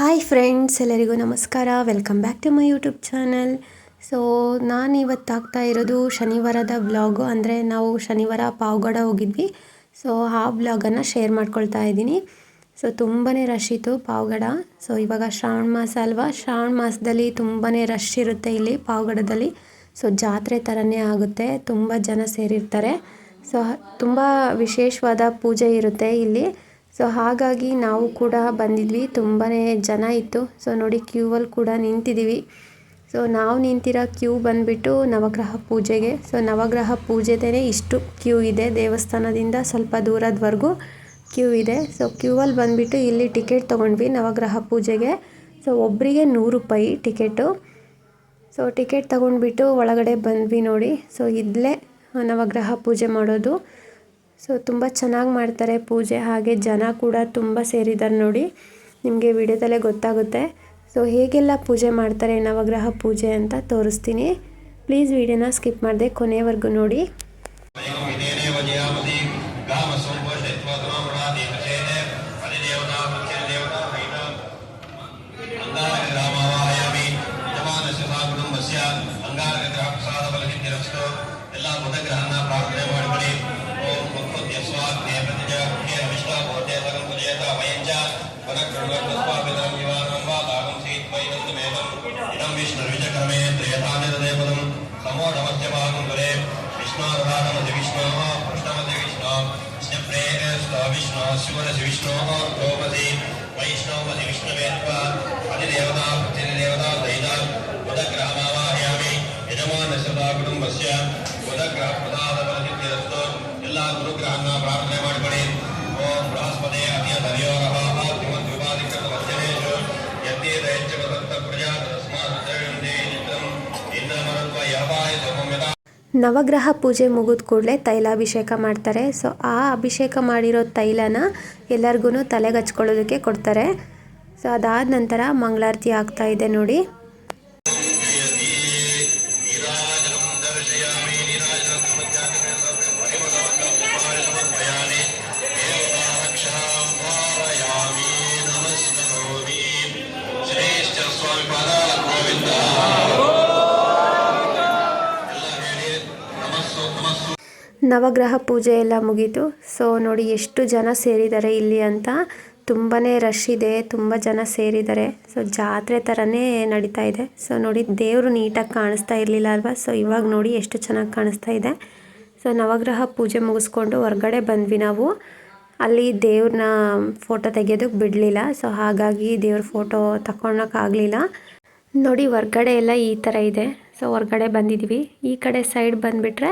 Hi friends, ಎಲ್ಲರಿಗೂ ನಮಸ್ಕಾರ. Welcome back to my YouTube channel so ನಾನು ಇವತ್ತು ಆಗ್ತಾ ಇರೋದು ಶನಿವಾರದ ಬ್ಲಾಗು ಅಂದರೆ ನಾವು ಶನಿವಾರ ಪಾವಗಡ ಹೋಗಿದ್ವಿ. ಸೊ ಆ ವ್ಲಾಗನ್ನು ಶೇರ್ ಮಾಡ್ಕೊಳ್ತಾ ಇದ್ದೀನಿ. ಸೊ ತುಂಬಾ ರಶ್ ಇತ್ತು ಪಾವಗಡ. ಸೊ ಇವಾಗ ಶ್ರಾವಣ ಮಾಸ ಅಲ್ವಾ? ಶ್ರಾವಣ ಮಾಸದಲ್ಲಿ ತುಂಬಾ ರಶ್ ಇರುತ್ತೆ ಇಲ್ಲಿ ಪಾವಗಡದಲ್ಲಿ. ಸೊ ಜಾತ್ರೆ ಥರನೇ ಆಗುತ್ತೆ. ತುಂಬ ಜನ ಸೇರಿರ್ತಾರೆ. ಸೊ ತುಂಬ ವಿಶೇಷವಾದ ಪೂಜೆ ಇರುತ್ತೆ ಇಲ್ಲಿ. ಸೊ ಹಾಗಾಗಿ ನಾವು ಕೂಡ ಬಂದಿದ್ವಿ. ತುಂಬಾ ಜನ ಇತ್ತು. ಸೊ ನೋಡಿ ಕ್ಯೂವಲ್ಲಿ ಕೂಡ ನಿಂತಿದ್ದೀವಿ ಸೊ ನಾವು ನಿಂತಿರೋ ಕ್ಯೂ ಬಂದುಬಿಟ್ಟು ನವಗ್ರಹ ಪೂಜೆಗೆ. ಸೊ ನವಗ್ರಹ ಪೂಜೆದೇ ಇಷ್ಟು ಕ್ಯೂ ಇದೆ. ದೇವಸ್ಥಾನದಿಂದ ಸ್ವಲ್ಪ ದೂರದವರೆಗೂ ಕ್ಯೂ ಇದೆ. ಸೊ ಕ್ಯೂವಲ್ಲಿ ಬಂದುಬಿಟ್ಟು ಇಲ್ಲಿ ಟಿಕೆಟ್ ತೊಗೊಂಡ್ವಿ ನವಗ್ರಹ ಪೂಜೆಗೆ. ಸೊ ಒಬ್ಬರಿಗೆ ನೂರು ರೂಪಾಯಿ ಟಿಕೆಟು. ಸೊ ಟಿಕೆಟ್ ತೊಗೊಂಡ್ಬಿಟ್ಟು ಒಳಗಡೆ ಬಂದ್ವಿ ನೋಡಿ. ಸೊ ಇಲ್ಲೇ ನವಗ್ರಹ ಪೂಜೆ ಮಾಡೋದು. ಸೊ ತುಂಬ ಚೆನ್ನಾಗಿ ಮಾಡ್ತಾರೆ ಪೂಜೆ, ಹಾಗೆ ಜನ ಕೂಡ ತುಂಬ ಸೇರಿದ್ದಾರೆ ನೋಡಿ. ನಿಮಗೆ ವಿಡಿಯೋದಲ್ಲೇ ಗೊತ್ತಾಗುತ್ತೆ. ಸೊ ಹೇಗೆಲ್ಲ ಪೂಜೆ ಮಾಡ್ತಾರೆ ನವಗ್ರಹ ಪೂಜೆ ಅಂತ ತೋರಿಸ್ತೀನಿ. ಪ್ಲೀಸ್ ವಿಡಿಯೋನ ಸ್ಕಿಪ್ ಮಾಡಿದೆ ಕೊನೆವರೆಗೂ ನೋಡಿ. ಎಲ್ಲ ಪ್ರಾರ್ಥನೆ ಮಾಡಿಬಿಡಿ వరకృణ్వస్వామిదానివారం వా లాభం చేత్మేదం ఇదం విష్ణుర్విజకరమే త్రేతానిదేపదం సమోఢమధ్యభాగం గురే విష్ణోరదానమతి విష్ణో పృష్ణమతి విష్ణో స్నేహస్త విష్ణో శివరసి విష్ణో ద్రౌపది వైష్ణవతి విష్ణువేత్వ అధిదేవతా ప్రతిదేవతా దైనా ఉదగ్రహమావాహయామి యజమానశ్రదా కుటుంబస్య ఉదగ్రహ ನವಗ್ರಹ ಪೂಜೆ ಮುಗಿದ ಕೂಡಲೇ ತೈಲಾಭಿಷೇಕ ಮಾಡ್ತಾರೆ. ಸೊ ಆ ಅಭಿಷೇಕ ಮಾಡಿರೋ ತೈಲನ ಎಲ್ಲರಿಗೂ ತಲೆಗೆ ಹಚ್ಕೊಳ್ಳೋದಕ್ಕೆ ಕೊಡ್ತಾರೆ. ಸೊ ಅದಾದ ನಂತರ ಮಂಗಳಾರತಿ ಆಗ್ತಾ ಇದೆ ನೋಡಿ ಎಲ್ಲ ಹೇಳಿ ನಮಸ್ಸು ನಮಸ್ಸು ನವಗ್ರಹ ಪೂಜೆ ಎಲ್ಲ ಮುಗೀತು. ಸೊ ನೋಡಿ ಎಷ್ಟು ಜನ ಸೇರಿದ್ದಾರೆ ಇಲ್ಲಿ ಅಂತ ತುಂಬಾ ರಶ್ ಇದೆ, ತುಂಬ ಜನ ಸೇರಿದ್ದಾರೆ. ಸೊ ಜಾತ್ರೆ ಥರನೇ ನಡೀತಾ ಇದೆ. ಸೊ ನೋಡಿ ದೇವರು ನೀಟಾಗಿ ಕಾಣಿಸ್ತಾ ಇರಲಿಲ್ಲ ಅಲ್ವಾ? ಸೊ ಇವಾಗ ನೋಡಿ ಎಷ್ಟು ಚೆನ್ನಾಗಿ ಕಾಣಿಸ್ತಾ ಇದೆ. ಸೊ ನವಗ್ರಹ ಪೂಜೆ ಮುಗಿಸ್ಕೊಂಡು ಹೊರಗಡೆ ಬಂದ್ವಿ ನಾವು. ಅಲ್ಲಿ ದೇವ್ರನ್ನ ಫೋಟೋ ತೆಗೆಯೋದಕ್ಕೆ ಬಿಡಲಿಲ್ಲ. ಸೊ ಹಾಗಾಗಿ ದೇವ್ರ ಫೋಟೋ ತಗೊಳಕ್ಕಾಗಲಿಲ್ಲ ನೋಡಿ, ಹೊರ್ಗಡೆ ಎಲ್ಲ ಈ ಥರ ಇದೆ. ಸೊ ಹೊರ್ಗಡೆ ಬಂದಿದ್ದೀವಿ ಈ ಕಡೆ ಸೈಡ್ ಬಂದುಬಿಟ್ರೆ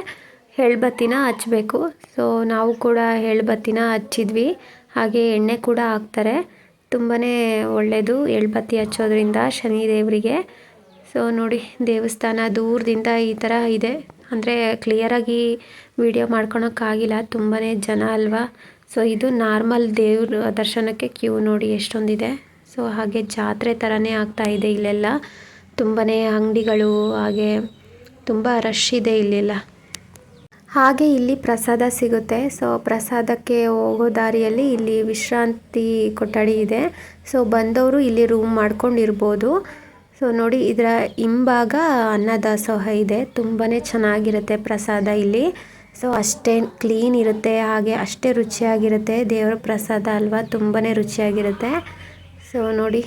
ಎಳ್ಬತ್ತಿನ ಹಚ್ಚಬೇಕು ಸೊ ನಾವು ಕೂಡ ಎಳ್ಬತ್ತಿನ ಹಚ್ಚಿದ್ವಿ. ಹಾಗೆ ಎಣ್ಣೆ ಕೂಡ ಹಾಕ್ತಾರೆ. ತುಂಬಾ ಒಳ್ಳೆಯದು ಎಳ್ಬತ್ತಿ ಹಚ್ಚೋದ್ರಿಂದ ಶನಿ ದೇವರಿಗೆ. ಸೊ ನೋಡಿ, ದೇವಸ್ಥಾನ ದೂರದಿಂದ ಈ ಥರ ಇದೆ. ಅಂದರೆ ಕ್ಲಿಯರಾಗಿ ವಿಡಿಯೋ ಮಾಡ್ಕೊಳೋಕ್ಕಾಗಿಲ್ಲ. ತುಂಬಾ ಜನ ಅಲ್ವಾ? ಸೊ ಇದು ನಾರ್ಮಲ್ ದೇವ್ರ ದರ್ಶನಕ್ಕೆ ಕ್ಯೂ ನೋಡಿ ಎಷ್ಟೊಂದಿದೆ. ಸೊ ಹಾಗೆ ಜಾತ್ರೆ ಥರನೇ ಇದೆ ಇಲ್ಲೆಲ್ಲ. ತುಂಬಾ ಅಂಗಡಿಗಳು, ಹಾಗೆ ತುಂಬ ರಶ್ ಇದೆ ಇಲ್ಲೆಲ್ಲ. ಹಾಗೆ ಇಲ್ಲಿ ಪ್ರಸಾದ ಸಿಗುತ್ತೆ. ಸೊ ಪ್ರಸಾದಕ್ಕೆ ಹೋಗೋ ದಾರಿಯಲ್ಲಿ ಇಲ್ಲಿ ವಿಶ್ರಾಂತಿ ಕೊಠಡಿ ಇದೆ. ಸೊ ಬಂದವರು ಇಲ್ಲಿ ರೂಮ್ ಮಾಡ್ಕೊಂಡಿರ್ಬೋದು. ಸೊ ನೋಡಿ ಇದರ ಹಿಂಭಾಗ ಅನ್ನದಾಸೋಹ ಇದೆ. ತುಂಬಾ ಚೆನ್ನಾಗಿರುತ್ತೆ ಪ್ರಸಾದ ಇಲ್ಲಿ. ಸೊ ಅಷ್ಟೇ ಕ್ಲೀನ್ ಇರುತ್ತೆ. ಹಾಗೆ ಅಷ್ಟೇ ರುಚಿಯಾಗಿರುತ್ತೆ. ದೇವರ ಪ್ರಸಾದ ಅಲ್ವಾ? ತುಂಬಾ ರುಚಿಯಾಗಿರುತ್ತೆ. ಸೊ ನೋಡಿ.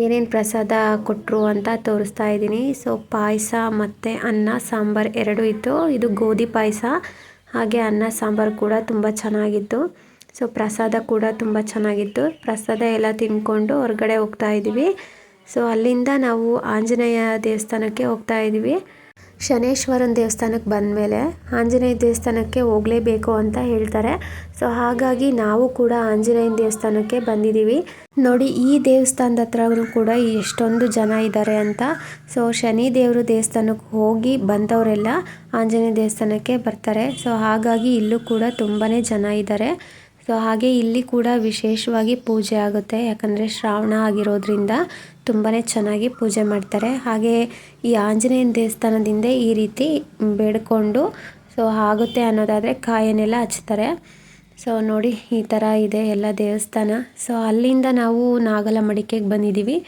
ಏನೇನು ಪ್ರಸಾದ ಕೊಟ್ಟರು ಅಂತ ತೋರಿಸ್ತಾ ಇದ್ದೀನಿ. ಸೊ ಪಾಯಸ ಮತ್ತು ಅನ್ನ, ಸಾಂಬಾರು ಎರಡು ಇತ್ತು. ಇದು ಗೋಧಿ ಪಾಯಸ, ಹಾಗೆ ಅನ್ನ, ಸಾಂಬಾರು ಕೂಡ ತುಂಬ ಚೆನ್ನಾಗಿತ್ತು. ಸೊ ಪ್ರಸಾದ ಕೂಡ ತುಂಬ ಚೆನ್ನಾಗಿತ್ತು. ಪ್ರಸಾದ ಎಲ್ಲ ತಿಂದ್ಕೊಂಡು ಹೊರಗಡೆ ಹೋಗ್ತಾ ಇದ್ದೀವಿ. ಸೊ ಅಲ್ಲಿಂದ ನಾವು ಆಂಜನೇಯ ದೇವಸ್ಥಾನಕ್ಕೆ ಹೋಗ್ತಾ ಇದ್ದೀವಿ. ಶನೇಶ್ವರನ ದೇವಸ್ಥಾನಕ್ಕೆ ಬಂದಮೇಲೆ ಆಂಜನೇಯ ದೇವಸ್ಥಾನಕ್ಕೆ ಹೋಗಲೇಬೇಕು ಅಂತ ಹೇಳ್ತಾರೆ. ಸೊ, ಹಾಗಾಗಿ ನಾವು ಕೂಡ ಆಂಜನೇಯನ ದೇವಸ್ಥಾನಕ್ಕೆ ಬಂದಿದ್ದೀವಿ ನೋಡಿ, ಈ ದೇವಸ್ಥಾನದ ಹತ್ರನೂ ಕೂಡ ಎಷ್ಟೊಂದು ಜನ ಇದ್ದಾರೆ ಅಂತ. ಸೊ, ಶನಿ ದೇವರು ದೇವಸ್ಥಾನಕ್ಕೆ ಹೋಗಿ ಬಂದವರೆಲ್ಲ ಆಂಜನೇಯ ದೇವಸ್ಥಾನಕ್ಕೆ ಬರ್ತಾರೆ. ಸೊ, ಹಾಗಾಗಿ ಇಲ್ಲೂ ಕೂಡ ತುಂಬಾ ಜನ ಇದ್ದಾರೆ ಸೊ ಹಾಗೆ ಇಲ್ಲಿ ಕೂಡ ವಿಶೇಷವಾಗಿ ಪೂಜೆ ಆಗುತ್ತೆ. ಯಾಕಂದರೆ ಶ್ರಾವಣ ಆಗಿರೋದ್ರಿಂದ ತುಂಬಾ ಚೆನ್ನಾಗಿ ಪೂಜೆ ಮಾಡ್ತಾರೆ. ಹಾಗೆ ಈ ಆಂಜನೇಯನ ದೇವಸ್ಥಾನದಿಂದ ಈ ರೀತಿ ಬೇಡ್ಕೊಂಡು ಸೊ ಆಗುತ್ತೆ ಅನ್ನೋದಾದರೆ ಕಾಯನ್ನೆಲ್ಲ ಹಚ್ತಾರೆ. ಸೊ ನೋಡಿ ಈ ಥರ ಇದೆ ಎಲ್ಲ ದೇವಸ್ಥಾನ. ಸೊ ಅಲ್ಲಿಂದ ನಾವು ನಾಗಲಮಡಿಕೆಗೆ ಬಂದಿದ್ದೀವಿ.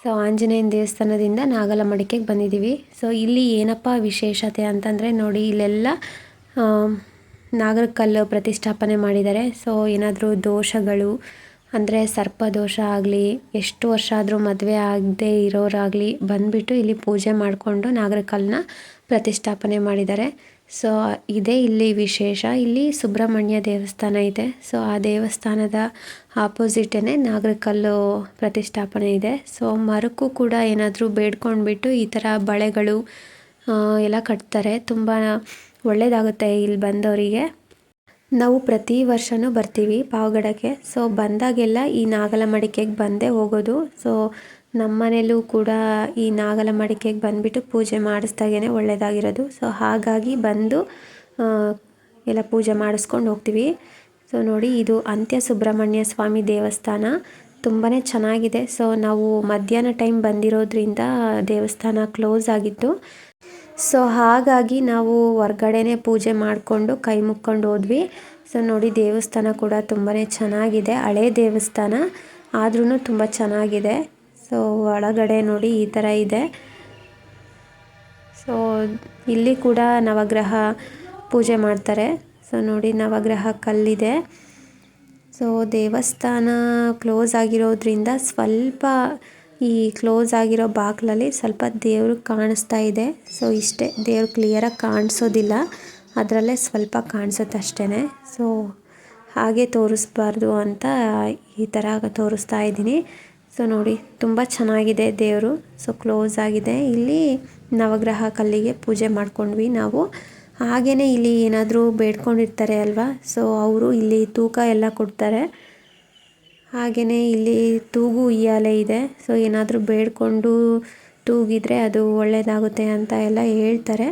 ಸೊ ಆಂಜನೇಯನ ದೇವಸ್ಥಾನದಿಂದ ನಾಗಲಮಡಿಕೆಗೆ ಬಂದಿದ್ದೀವಿ. ಸೊ ಇಲ್ಲಿ ಏನಪ್ಪ ವಿಶೇಷತೆ ಅಂತಂದರೆ ನೋಡಿ, ಇಲ್ಲೆಲ್ಲ ಆ, ನಾಗರ ಕಲ್ಲು ಪ್ರತಿಷ್ಠಾಪನೆ ಮಾಡಿದ್ದಾರೆ. ಸೊ ಏನಾದರೂ ದೋಷಗಳು ಅಂದರೆ ಸರ್ಪದೋಷ ಆಗಲಿ ಎಷ್ಟು ವರ್ಷ ಆದರೂ ಮದುವೆ ಆಗದೆ ಇರೋರಾಗಲಿ ಬಂದುಬಿಟ್ಟು ಇಲ್ಲಿ ಪೂಜೆ ಮಾಡಿಕೊಂಡು ನಾಗರಕಲ್ಲನ್ನ ಪ್ರತಿಷ್ಠಾಪನೆ ಮಾಡಿದ್ದಾರೆ. ಸೊ ಇದೇ ಇಲ್ಲಿ ವಿಶೇಷ. ಇಲ್ಲಿ ಸುಬ್ರಹ್ಮಣ್ಯ ದೇವಸ್ಥಾನ ಇದೆ. ಸೊ ಆ ದೇವಸ್ಥಾನದ ಆಪೋಸಿಟೇ ನಾಗರಕಲ್ಲು ಪ್ರತಿಷ್ಠಾಪನೆ ಇದೆ. ಸೊ ಮರಕ್ಕೂ ಕೂಡ ಏನಾದರೂ ಬೇಡ್ಕೊಂಡ್ಬಿಟ್ಟು ಈ ಥರ ಬಳೆಗಳು ಎಲ್ಲ ಕಟ್ತಾರೆ. ತುಂಬ ಒಳ್ಳೆಯದಾಗುತ್ತೆ ಇಲ್ಲಿ ಬಂದವರಿಗೆ. ನಾವು ಪ್ರತಿ ವರ್ಷವೂ ಬರ್ತೀವಿ ಪಾವಗಡಕ್ಕೆ. ಸೊ ಬಂದಾಗೆಲ್ಲ ಈ ನಾಗಲಮಡಿಕೆಗೆ ಬಂದೇ ಹೋಗೋದು. ಸೊ ನಮ್ಮ ಮನೇಲೂ ಕೂಡ ಈ ನಾಗಲಮಡಿಕೆಗೆ ಬಂದುಬಿಟ್ಟು ಪೂಜೆ ಮಾಡಿಸ್ದಾಗೇ ಒಳ್ಳೆಯದಾಗಿರೋದು ಸೊ ಹಾಗಾಗಿ ಬಂದು ಎಲ್ಲ ಪೂಜೆ ಮಾಡಿಸ್ಕೊಂಡು ಹೋಗ್ತೀವಿ. ಸೊ ನೋಡಿ, ಇದು ಅಂತ್ಯ ಸುಬ್ರಹ್ಮಣ್ಯ ಸ್ವಾಮಿ ದೇವಸ್ಥಾನ. ತುಂಬಾ ಚೆನ್ನಾಗಿದೆ. ಸೊ ನಾವು ಮಧ್ಯಾಹ್ನ ಟೈಮ್ ಬಂದಿರೋದ್ರಿಂದ ದೇವಸ್ಥಾನ ಕ್ಲೋಸ್ ಆಗಿತ್ತು. ಸೊ ಹಾಗಾಗಿ ನಾವು ಹೊರ್ಗಡೆನೇ ಪೂಜೆ ಮಾಡಿಕೊಂಡು ಕೈ ಮುಕ್ಕೊಂಡು ಹೋದ್ವಿ. ಸೊ ನೋಡಿ ದೇವಸ್ಥಾನ ಕೂಡ ತುಂಬಾ ಚೆನ್ನಾಗಿದೆ. ಹಳೆ ದೇವಸ್ಥಾನ ಆದ್ರೂ ತುಂಬ ಚೆನ್ನಾಗಿದೆ. ಸೊ ಒಳಗಡೆ ನೋಡಿ ಈ ಥರ ಇದೆ. ಸೊ ಇಲ್ಲಿ ಕೂಡ ನವಗ್ರಹ ಪೂಜೆ ಮಾಡ್ತಾರೆ. ಸೊ ನೋಡಿ ನವಗ್ರಹ ಕಲ್ಲಿದೆ. ಸೊ ದೇವಸ್ಥಾನ ಕ್ಲೋಸ್ ಆಗಿರೋದ್ರಿಂದ ಸ್ವಲ್ಪ ಈ ಕ್ಲೋಸ್ ಆಗಿರೋ ಬಾಗಿಲಲ್ಲಿ ಸ್ವಲ್ಪ ದೇವರು ಕಾಣಿಸ್ತಾ ಇದೆ. ಸೊ, ಇಷ್ಟೇ ದೇವ್ರು ಕ್ಲಿಯರಾಗಿ ಕಾಣಿಸೋದಿಲ್ಲ. ಅದರಲ್ಲೇ ಸ್ವಲ್ಪ ಕಾಣಿಸುತ್ತೆ ಅಷ್ಟೇ ಸೊ, ಹಾಗೆ ತೋರಿಸ್ಬಾರ್ದು ಅಂತ ಈ ಥರ ತೋರಿಸ್ತಾ ಇದ್ದೀನಿ. ಸೊ, ನೋಡಿ, ತುಂಬ ಚೆನ್ನಾಗಿದೆ ದೇವರು. ಸೊ, ಕ್ಲೋಸ್ ಆಗಿದೆ. ಇಲ್ಲಿ ನವಗ್ರಹ ಕಲ್ಲಿಗೆ ಪೂಜೆ ಮಾಡ್ಕೊಂಡ್ವಿ ನಾವು. ಹಾಗೆಯೇ ಇಲ್ಲಿ ಏನಾದರೂ ಬೇಡ್ಕೊಂಡಿರ್ತಾರೆ ಅಲ್ವಾ? ಸೊ, ಅವರು ಇಲ್ಲಿ ತೂಕ ಎಲ್ಲ ಕೊಡ್ತಾರೆ. ಹಾಗೆಯೇ ಇಲ್ಲಿ ತೂಗು ಉಯ್ಯಾಲೆ ಇದೆ. ಸೊ ಏನಾದರೂ ಬೇಡಿಕೊಂಡು ತೂಗಿದರೆ ಅದು ಒಳ್ಳೆಯದಾಗುತ್ತೆ ಅಂತ ಎಲ್ಲ ಹೇಳ್ತಾರೆ.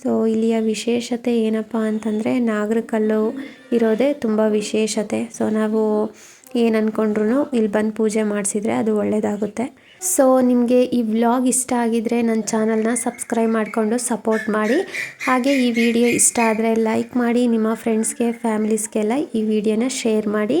ಸೊ ಇಲ್ಲಿಯ ವಿಶೇಷತೆ ಏನಪ್ಪ ಅಂತಂದರೆ ನಾಗರಕಲ್ಲು ಇರೋದೇ ತುಂಬ ವಿಶೇಷತೆ. ಸೊ ನಾವು ಏನು ಅಂದ್ಕೊಂಡ್ರು ಇಲ್ಲಿ ಬಂದು ಪೂಜೆ ಮಾಡಿಸಿದರೆ ಅದು ಒಳ್ಳೆಯದಾಗುತ್ತೆ ಸೊ ನಿಮಗೆ ಈ ವ್ಲಾಗ್ ಇಷ್ಟ ಆಗಿದರೆ ನನ್ನ ಚಾನಲ್ನ ಸಬ್ಸ್ಕ್ರೈಬ್ ಮಾಡಿಕೊಂಡು ಸಪೋರ್ಟ್ ಮಾಡಿ. ಹಾಗೆ ಈ ವಿಡಿಯೋ ಇಷ್ಟ ಆದರೆ ಲೈಕ್ ಮಾಡಿ, ನಿಮ್ಮ ಫ್ರೆಂಡ್ಸ್ಗೆ ಫ್ಯಾಮಿಲೀಸ್ಗೆಲ್ಲ ಈ ವಿಡಿಯೋನ ಶೇರ್ ಮಾಡಿ.